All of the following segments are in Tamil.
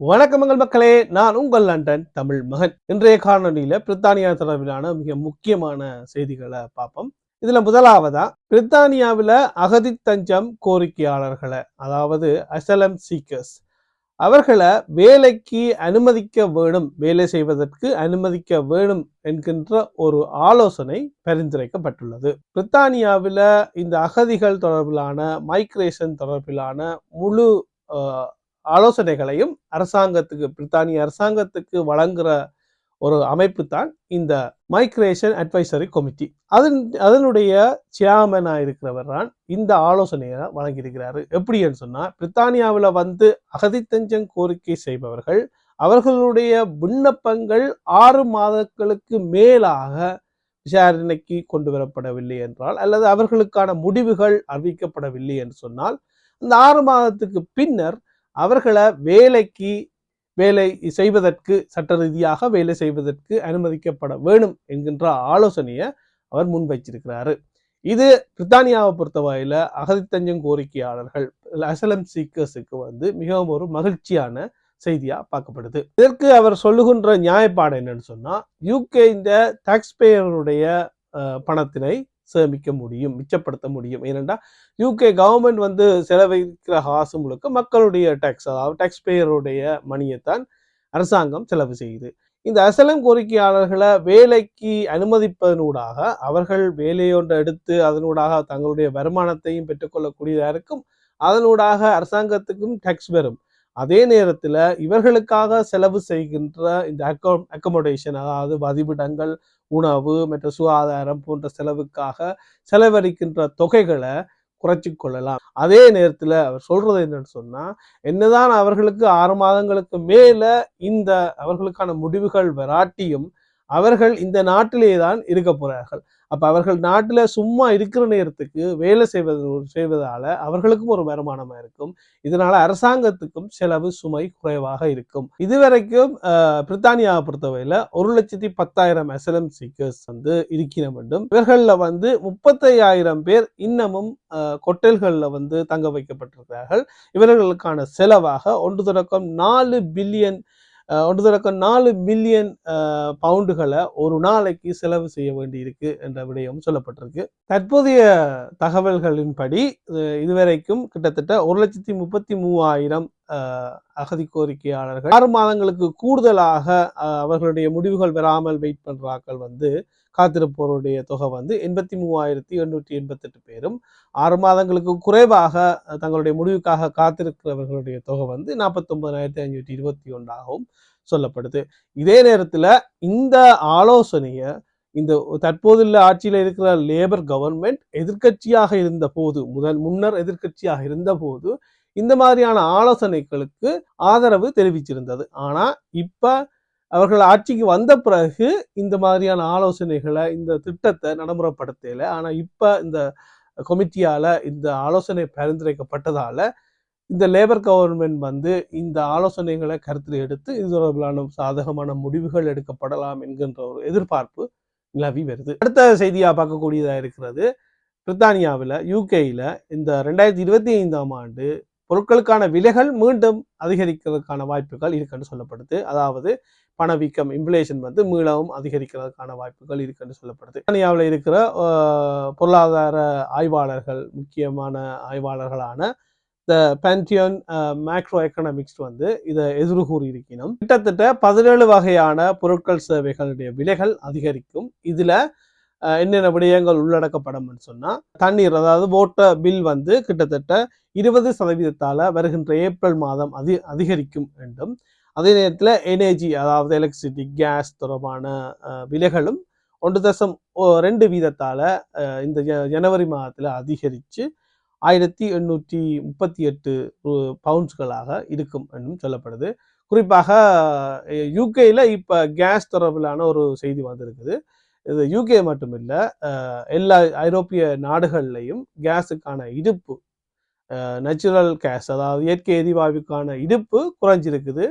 வணக்கமங்கள் மக்களே நான் உங்கள் லண்டன் தமிழ் மகன். இன்றைய காணொலியில பிரித்தானியா தொடர்பிலான மிக முக்கியமான செய்திகளை பார்ப்போம். இதுல முதலாவதா பிரித்தானியாவில அகதி தஞ்சம் கோரிக்கையாளர்களை அதாவது அசலம் சீக்கர்ஸ் அவர்களை வேலைக்கு அனுமதிக்க வேணும் வேலை செய்வதற்கு அனுமதிக்க வேணும் என்கின்ற ஒரு ஆலோசனை பரிந்துரைக்கப்பட்டுள்ளது. பிரித்தானியாவில் இந்த அகதிகள் தொடர்பிலான மைக்ரேஷன் தொடர்பிலான முழு ஆலோசனைகளையும் அரசாங்கத்துக்கு பிரித்தானிய அரசாங்கத்துக்கு வழங்குற ஒரு அமைப்பு தான் இந்த மைக்ரேஷன் அட்வைசரி கமிட்டி அதன் அதனுடைய சேர்மனாக இருக்கிறவர் தான் இந்த ஆலோசனையை வழங்கியிருக்கிறாரு. எப்படின்னு சொன்னால் பிரித்தானியாவில் வந்து அகதித்தஞ்சம் கோரிக்கை செய்பவர்கள் அவர்களுடைய விண்ணப்பங்கள் ஆறு மாதங்களுக்கு மேலாக விசாரணைக்கு கொண்டு வரப்படவில்லை என்றால் அல்லது அவர்களுக்கான முடிவுகள் அறிவிக்கப்படவில்லை என்று சொன்னால் அந்த ஆறு மாதத்துக்கு பின்னர் அவர்களை வேலைக்கு வேலை செய்வதற்கு சட்ட ரீதியாக வேலை செய்வதற்கு அனுமதிக்கப்பட வேணும் என்கின்ற ஆலோசனையை அவர் முன்வைச்சிருக்கிறாரு. இது பிரித்தானியாவை பொறுத்தவரையில் அகதித்தஞ்சம் கோரிக்கையாளர்கள் அசலம் சீக்கர்ஸுக்கு வந்து மிகவும் ஒரு மகிழ்ச்சியான செய்தியாக பார்க்கப்படுது. இதற்கு அவர் சொல்லுகின்ற நியாயப்பாடு என்னன்னு சொன்னால் யூகே இந்த டாக்ஸ் பேயருடைய பணத்தினை சேமிக்க முடியும் மிச்சப்படுத்த முடியும். ஏனென்றால் யூகே கவர்மெண்ட் வந்து செலவழிக்கிற காசு முழுக்க மக்களுடைய டேக்ஸ் அதாவது டேக்ஸ் பேயருடைய மணியைத்தான் அரசாங்கம் செலவு செய்யுது. இந்த அசலம் கோரிக்கையாளர்களை வேலைக்கு அனுமதிப்பதனூடாக அவர்கள் வேலையொன்றை எடுத்து அதனூடாக தங்களுடைய வருமானத்தையும் பெற்றுக்கொள்ளக்கூடியதாக இருக்கும் அதனூடாக அரசாங்கத்துக்கும் டேக்ஸ் வரும் அதே நேரத்தில் இவர்களுக்காக செலவு செய்கின்ற இந்த அக்கோ அக்கமடேஷன் அதாவது வதிவிடங்கள் உணவு மற்றும் சுகாதாரம் போன்ற செலவுக்காக செலவழிக்கின்ற தொகைகளை குறைச்சி கொள்ளலாம். அதே நேரத்தில் அவர் சொல்றது என்னன்னு சொன்னால் என்னதான் அவர்களுக்கு ஆறு மாதங்களுக்கு மேலே இந்த அவர்களுக்கான முடிவுகள் வராட்டியும் அவர்கள் இந்த நாட்டிலே தான் இருக்க போகிறார்கள் அப்போ அவர்கள் நாட்டில் சும்மா இருக்கிற நேரத்துக்கு வேலை செய்வது செய்வதால் அவர்களுக்கும் ஒரு வருமானமாக இருக்கும். இதனால் அரசாங்கத்துக்கும் செலவு சுமை குறைவாக இருக்கும். இதுவரைக்கும் பிரித்தானியாவை பொறுத்தவரையில் ஒரு லட்சத்தி பத்தாயிரம் அசலம் சீக்கர்ஸ் வந்து இருக்கிற வேண்டும். இவர்களில் வந்து முப்பத்தையாயிரம் பேர் இன்னமும் கொட்டல்களில் வந்து தங்க வைக்கப்பட்டிருக்கிறார்கள். இவர்களுக்கான செலவாக ஒன்று தொடக்கம் நாலு பில்லியன் ஒன்று தொடக்கம் நாலு பில்லியன் பவுண்டுகளை ஒரு நாளைக்கு செலவு செய்ய வேண்டி இருக்கு என்ற விடயம் சொல்லப்பட்டிருக்கு. தற்போதைய தகவல்களின்படி இதுவரைக்கும் கிட்டத்தட்ட ஒரு லட்சத்தி முப்பத்தி மூவாயிரம் அகதி கோரிக்கையாளர்கள் ஆறு மாதங்களுக்கு கூடுதலாக அஹ், அவர்களுடைய முடிவுகள் பெறாமல் வெயிட் பண்றாக்கள் வந்து காத்திருப்போருடைய தொகை வந்து எண்பத்தி மூவாயிரத்தி எண்ணூற்றி எண்பத்தெட்டு பேரும் ஆறு மாதங்களுக்கு குறைவாக தங்களுடைய முடிவுக்காக காத்திருக்கிறவர்களுடைய தொகை வந்து நாற்பத்தொன்பதாயிரத்தி ஐநூற்றி இருபத்தி ஒன்றாகவும் சொல்லப்படுது. இதே நேரத்தில் இந்த ஆலோசனையை இந்த தற்போதுள்ள ஆட்சியில் இருக்கிற லேபர் கவர்மெண்ட் எதிர்க்கட்சியாக இருந்த போது முதல் முன்னர் எதிர்க்கட்சியாக இருந்த போது இந்த மாதிரியான ஆலோசனைகளுக்கு ஆதரவு தெரிவிச்சிருந்தது. ஆனால் இப்போ அவர்கள் ஆட்சிக்கு வந்த பிறகு இந்த மாதிரியான ஆலோசனைகளை இந்த திட்டத்தை நடைமுறைப்படுத்தல. ஆனால் இப்போ இந்த கமிட்டியால் இந்த ஆலோசனை பரிந்துரைக்கப்பட்டதால் இந்த லேபர் கவர்மெண்ட் வந்து இந்த ஆலோசனைகளை கருத்தில் எடுத்து இது தொடர்பிலான சாதகமான முடிவுகள் எடுக்கப்படலாம் என்கின்ற ஒரு எதிர்பார்ப்பு நிலவி வருது. அடுத்த செய்தியாக பார்க்கக்கூடியதாக இருக்கிறது. பிரித்தானியாவில் யூகேயில் இந்த ரெண்டாயிரத்தி இருபத்தி ஐந்தாம் ஆண்டு பொருட்களுக்கான விலைகள் மீண்டும் அதிகரிக்கிறதுக்கான வாய்ப்புகள் இருக்குன்னு சொல்லப்படுது. அதாவது பணவீக்கம் இன்ஃப்ளேஷன் வந்து மீளவும் அதிகரிக்கிறதுக்கான வாய்ப்புகள் இருக்குன்னு சொல்லப்படுது. தனியாவில் இருக்கிற பொருளாதார ஆய்வாளர்கள் முக்கியமான ஆய்வாளர்களான த பேன்டியன் மேக்ரோ எக்கனாமிக்ஸ் வந்து இதை எதிர்கூறி இருக்கணும் கிட்டத்தட்ட பதினேழு வகையான பொருட்கள் சேவைகளுடைய விலைகள் அதிகரிக்கும். இதில் என்னென்ன விடயங்கள் உள்ளடக்கப்படும் சொன்னால் தண்ணீர் அதாவது ஓட்ட பில் வந்து கிட்டத்தட்ட இருபது சதவீதத்தால் வருகின்ற ஏப்ரல் மாதம் அதி அதிகரிக்கும் என்றும் அதே நேரத்தில் எனர்ஜி அதாவது எலக்ட்ரிசிட்டி கேஸ் தொடர்பான விலைகளும் ஒன்று தசம் ஓ- ரெண்டு வீதத்தால் இந்த ஜ- ஜனவரி மாதத்தில் அதிகரித்து ஆயிரத்தி எண்ணூற்றி முப்பத்தி எட்டு பவுண்ட்ஸ்களாக இருக்கும் என்றும் சொல்லப்படுது. குறிப்பாக யூகேயில் இப்போ கேஸ் தொடர்பிலான ஒரு செய்தி வந்திருக்குது. இது யூகே மட்டுமில்லை எல்லா ஐரோப்பிய நாடுகள்லையும் கேஸுக்கான இடுப்பு நேச்சுரல் கேஸ் அதாவது இயற்கை எரிவாயுக்கான இடுப்பு குறைஞ்சிருக்குது.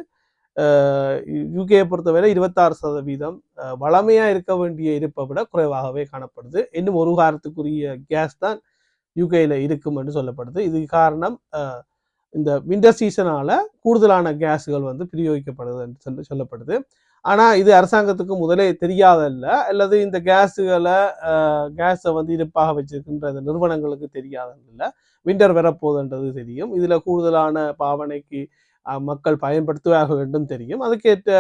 யூகேயை பொறுத்தவரை இருபத்தாறு சதவீதம் வளமையாக இருக்க வேண்டிய இருப்பை விட குறைவாகவே காணப்படுது. இன்னும் ஒரு வாரத்துக்குரிய கேஸ் தான் யூகேயில் இருக்கும் என்று சொல்லப்படுது. இது காரணம் இந்த விண்டர் சீசனால கூடுதலான கேஸுகள் வந்து பிரயோகிக்கப்படுது என்று சொல்லி சொல்லப்படுது. ஆனால் இது அரசாங்கத்துக்கு முதலே தெரியாதல்ல. அல்லது இந்த கேஸுகளை கேஸை வந்து இருப்பாக வச்சிருக்கின்ற இந்த நிறுவனங்களுக்கு தெரியாதல்ல. விண்டர் வரப்போகுதுன்றது தெரியும். இதில் கூடுதலான பாவனைக்கு மக்கள் பயன்படுத்துவார்கள் என்றும் தெரியும். அதுக்கேற்ற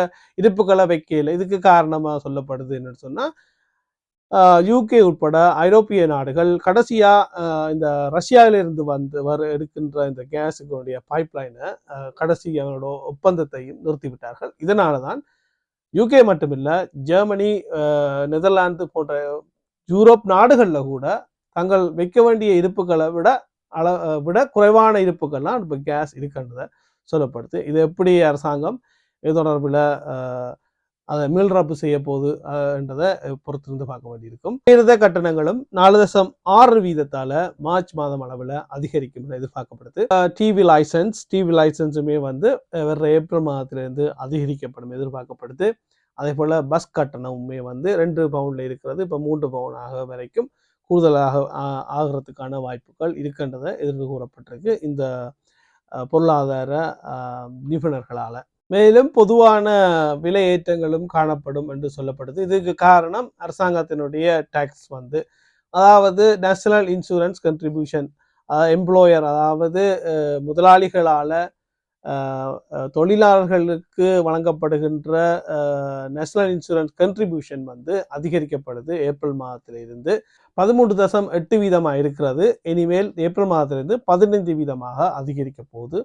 இருப்புகளை வைக்கல இதுக்கு காரணமாக சொல்லப்படுது என்னன்னு சொன்னால் யூகே உட்பட ஐரோப்பிய நாடுகள் கடைசியாக இந்த ரஷ்யாவிலிருந்து வந்து வர இருக்கின்ற இந்த கேஸுகளுடைய பைப்லைனை கடைசி அவங்களோட ஒப்பந்தத்தையும் நிறுத்திவிட்டார்கள். இதனால தான் யூகே மட்டுமில்லை ஜெர்மனி நெதர்லாந்து போன்ற யூரோப் நாடுகளில் கூட தங்கள் வைக்க வேண்டிய இருப்புகளை விட அள விட குறைவான இருப்புகள்லாம் இப்போ கேஸ் இருக்கின்றத சொல்லப்படுது. இது எப்படி அரசாங்கம்? இது தொடர்பில் அதை மீள்ரப்பு செய்ய போகுது என்றதை பொறுத்திருந்து பார்க்க வேண்டியிருக்கும். இருந்த கட்டணங்களும் நாலு தசம் ஆறு வீதத்தால மார்ச் மாதம் அளவில் அதிகரிக்கும் என எதிர்பார்க்கப்படுது. டிவி லைசன்ஸ் டிவி லைசன்ஸுமே வந்து அஹ், வர்ற ஏப்ரல் மாதத்திலிருந்து அதிகரிக்கப்படும் எதிர்பார்க்கப்படுது. அதே போல் பஸ் கட்டணமுமே வந்து ரெண்டு பவுண்டில் இருக்கிறது இப்போ மூன்று பவுன் ஆக வரைக்கும் கூடுதலாக ஆ- ஆகிறதுக்கான வாய்ப்புகள் இருக்கின்றதை எதிர்ப்பு கூறப்பட்டிருக்கு. இந்த பொருளாதார நிபுணர்களால். மேலும் பொதுவான விலை ஏற்றங்களும் காணப்படும் என்று சொல்லப்படுது. இதுக்கு காரணம் அரசாங்கத்தினுடைய டேக்ஸ் வந்து அதாவது நேஷனல் இன்சூரன்ஸ் கண்ட்ரிபியூஷன் எம்ப்ளாயர் அதாவது முதலாளிகளால் தொழிலாளர்களுக்கு வழங்கப்படுகின்ற நேஷனல் இன்சூரன்ஸ் கண்ட்ரிபியூஷன் வந்து அதிகரிக்கப்படுது ஏப்ரல் மாதத்திலிருந்து. பதிமூன்று தசம் எட்டு வீதமாக இருக்கிறது. இனிமேல் ஏப்ரல் மாதத்திலிருந்து பதினைந்து வீதமாக அதிகரிக்க போகுது.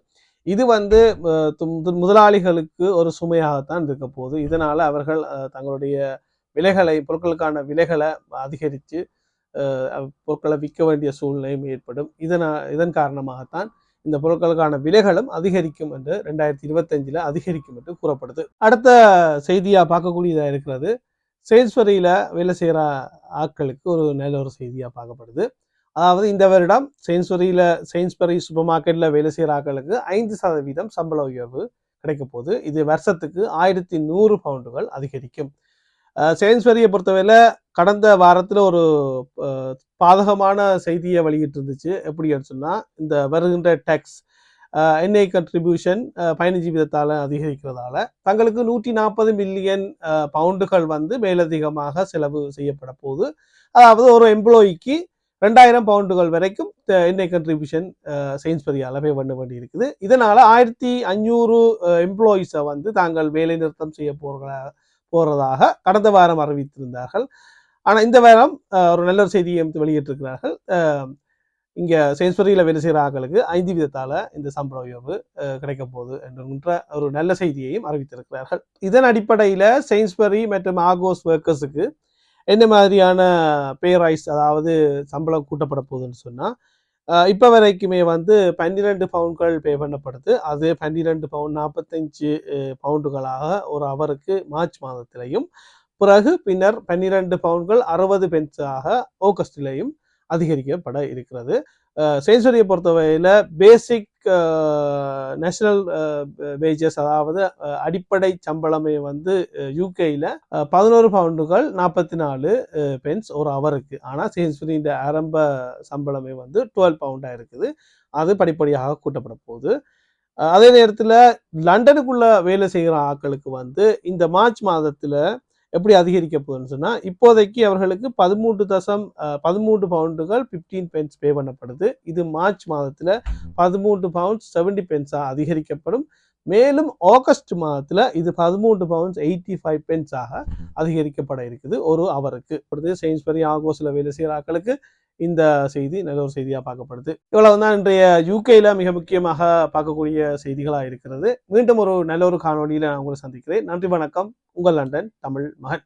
இது வந்து முதலாளிகளுக்கு ஒரு சுமையாகத்தான் இருக்க போகுது. இதனால அவர்கள் தங்களுடைய விலைகளை பொருட்களுக்கான விலைகளை அதிகரித்து பொருட்களை விற்க வேண்டிய சூழ்நிலையும் ஏற்படும். இதனா இதன் காரணமாகத்தான் இந்த பொருட்களுக்கான விலைகளும் அதிகரிக்கும் என்று ரெண்டாயிரத்தி இருபத்தஞ்சில் அதிகரிக்கும் என்று கூறப்படுது. அடுத்த செய்தியாக பார்க்கக்கூடியதாக இருக்கிறது. சேல்ஸ்வரியில் வேலை செய்கிற ஆட்களுக்கு ஒரு நல்ல ஒரு செய்தியாக பார்க்கப்படுது. அதாவது இந்த வருடம் செயின்ஸ்வரியில் செயின்ஸ்பரி சூப்பர் மார்க்கெட்டில் வேலை செய்கிற ஆட்களுக்கு ஐந்து சதவீதம் சம்பள உயர்வு கிடைக்க போகுது. இது வருஷத்துக்கு ஆயிரத்தி நூறு பவுண்டுகள் அதிகரிக்கும். செயின்ஸ்வரியை செயின்ஸ்பரியை பொறுத்தவரையில் கடந்த வாரத்தில் ஒரு பாதகமான செய்தியை வெளியிட்டு இருந்துச்சு எப்படின்னு சொன்னால் இந்த வருகின்ற டேக்ஸ் என்ஐ கண்ட்ரிபியூஷன் பதினஞ்சு வீதத்தால் அதிகரிக்கிறதால தங்களுக்கு நூற்றி நாற்பது மில்லியன் பவுண்டுகள் வந்து மேலதிகமாக செலவு செய்யப்பட போகுது. அதாவது ஒரு எம்ப்ளாயிக்கு ரெண்டாயிரம் பவுண்டுகள் வரைக்கும் என்ஐ கண்ட்ரிபியூஷன் செயின்ஸ்பரியால் பே பண்ண வேண்டி இருக்குது இதனால் ஆயிரத்தி அஞ்சூறு எம்ப்ளாயீஸை வந்து தாங்கள் வேலை நிறுத்தம் செய்ய போகிற போகிறதாக கடந்த வாரம் அறிவித்திருந்தார்கள். ஆனால் இந்த வாரம் ஒரு நல்ல ஒரு செய்தியை வெளியிட்டிருக்கிறார்கள். அஹ், இங்க வேலை செய்கிற ஆக்களுக்கு ஐந்து விதத்தால இந்த சம்பள உயர்வு கிடைக்க போகுது என்கின்ற ஒரு நல்ல செய்தியையும் அறிவித்திருக்கிறார்கள். இதன் அடிப்படையில் செயின்ஸ்பரி மற்றும் ஆகோஸ் ஒர்க்கர்ஸுக்கு என்ன மாதிரியான பே ரைஸ் அதாவது சம்பளம் கூட்டப்பட போகுதுன்னு சொன்னால் இப்போ வரைக்குமே வந்து பன்னிரெண்டு பவுண்ட்கள் பே பண்ணப்படுது. அது பன்னிரெண்டு பவுண்ட் நாற்பத்தஞ்சு பவுண்டுகளாக ஒரு அவருக்கு மார்ச் மாதத்திலையும் பிறகு பின்னர் பன்னிரெண்டு பவுண்ட்கள் அறுபது பென்ஸாக ஆகஸ்டிலையும் அதிகரிக்கப்பட இருக்கிறது. சென்சுரியை பொறுத்தவரையில் பேசிக் நேஷனல் வேஜஸ் அதாவது அடிப்படை சம்பளமே வந்து யூகேயில் பதினோரு பவுண்டுகள் நாற்பத்தி நாலு பென்ஸ் ஒரு அவருக்கு. ஆனால் சென்சுரியின் ஆரம்ப சம்பளமே வந்து டுவெல் பவுண்டாக இருக்குது. அது படிப்படியாக கூட்டப்பட போகுது. அதே நேரத்தில் லண்டனுக்குள்ள வேலை செய்கிற ஆட்களுக்கு வந்து இந்த மார்ச் மாதத்தில் எப்படி அதிகரிக்க போகுதுன்னு சொன்னால் இப்போதைக்கு அவர்களுக்கு பதிமூன்று தசம் பதிமூன்று பவுண்டுகள் ஃபிஃப்டீன் பென்ஸ் பே பண்ணப்படுது. இது மார்ச் மாதத்தில் பதிமூன்று பவுண்ட்ஸ் செவன்டி பென்ஸாக அதிகரிக்கப்படும். மேலும் ஆகஸ்ட் மாதத்தில் இது பதிமூன்று பவுண்ட்ஸ் எயிட்டி ஃபைவ் பென்ஸாக அதிகரிக்கப்பட இருக்குது ஒரு அவருக்கு. இப்பொழுது செயின்ஸ்பரி ஆகோஸில் வேலை செய்கிற ஆட்களுக்கு இந்த செய்தி நல்ல ஒரு செய்தியாக பார்க்கப்படுது. இவ்வளவு தான் இன்றைய யூகேல மிக முக்கியமாக பார்க்கக்கூடிய செய்திகளாக இருக்கிறது. மீண்டும் ஒரு நல்ல ஒரு காணொலியில் நான் உங்களை சந்திக்கிறேன். நன்றி வணக்கம். உங்கள் லண்டன் தமிழ் மகன்.